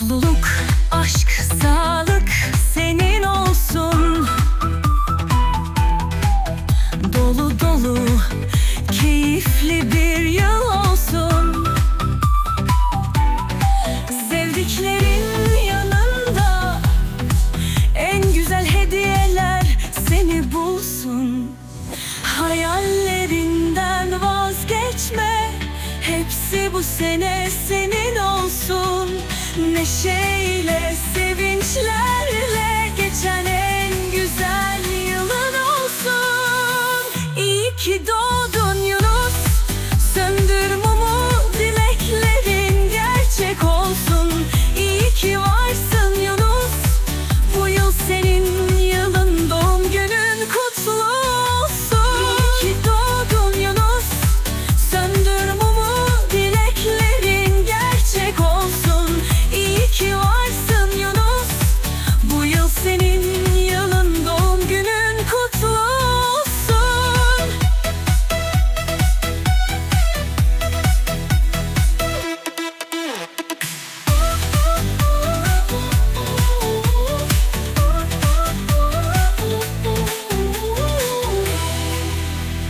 mutluluk, aşk, sağlık senin olsun. Dolu dolu, keyifli bir yıl olsun. Sevdiklerin yanında en güzel hediyeler seni bulsun. Hayallerinden vazgeçme Hepsi bu sene senin olsun. Neşeyle, sevinçlerle geçen en güzel yılın olsun. İyi ki doğdun